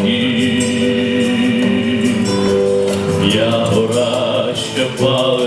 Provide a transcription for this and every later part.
років, я гора, що пав.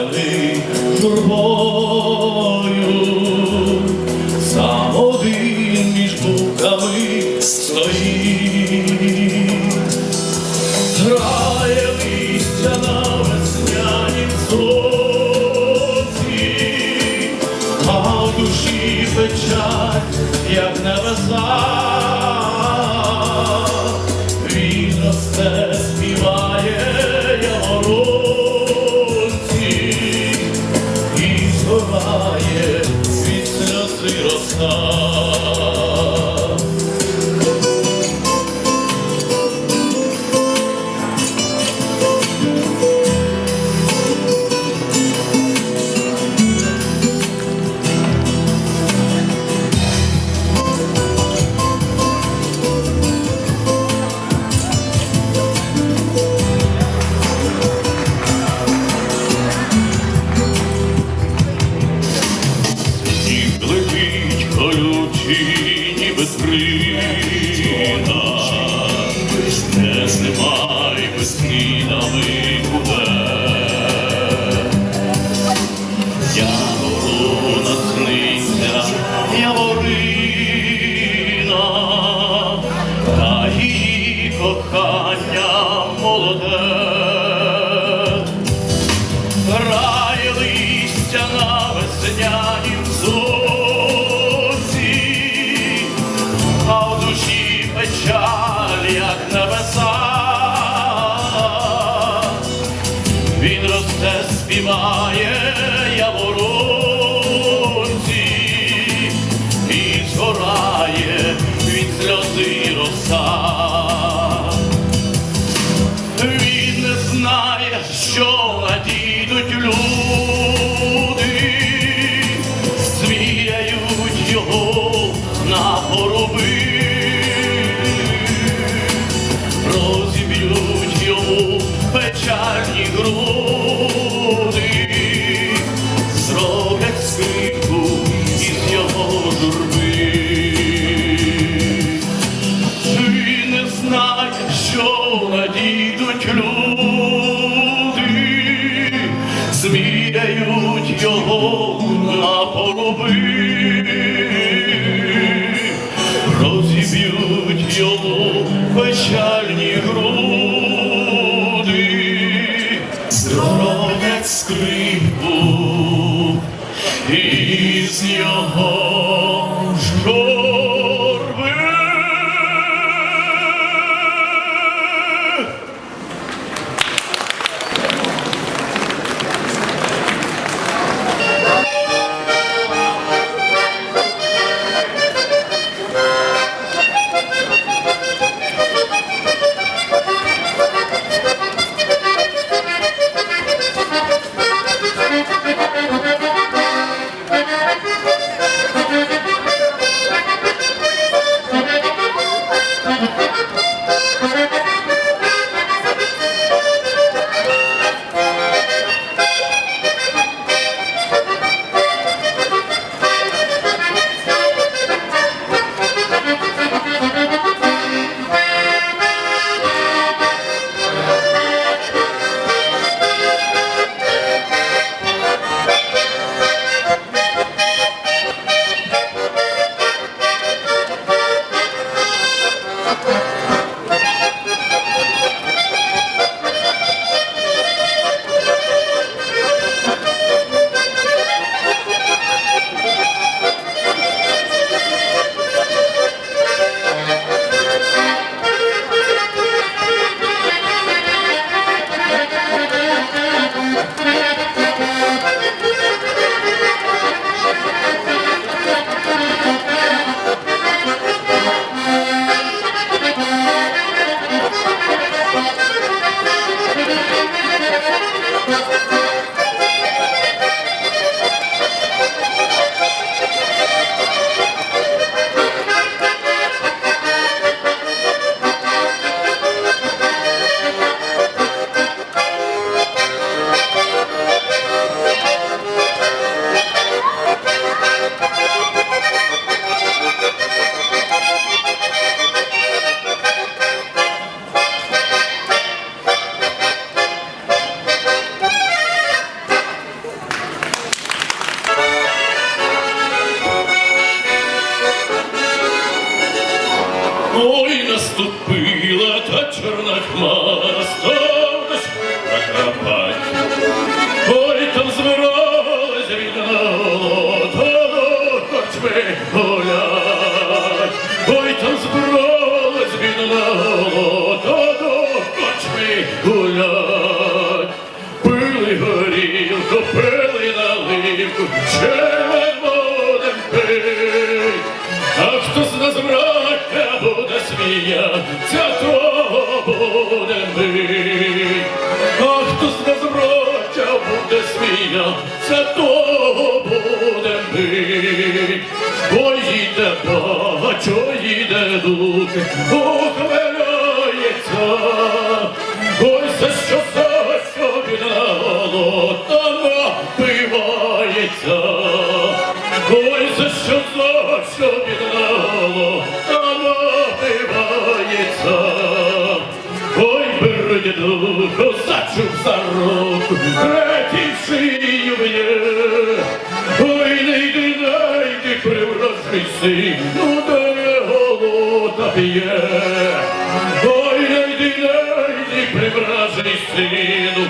Russia. Будем пить. А хто з нас браття буде сміятися, то буде бить. А хто з нас браття буде сміятися, то буде бить. Ой, їде бачо, їде дух, духу, зачув за руку, третій шию б'є. Ой, не йди, не йди, привражий ну де голода п'є. Ой, не йди, не йди, привражий сину,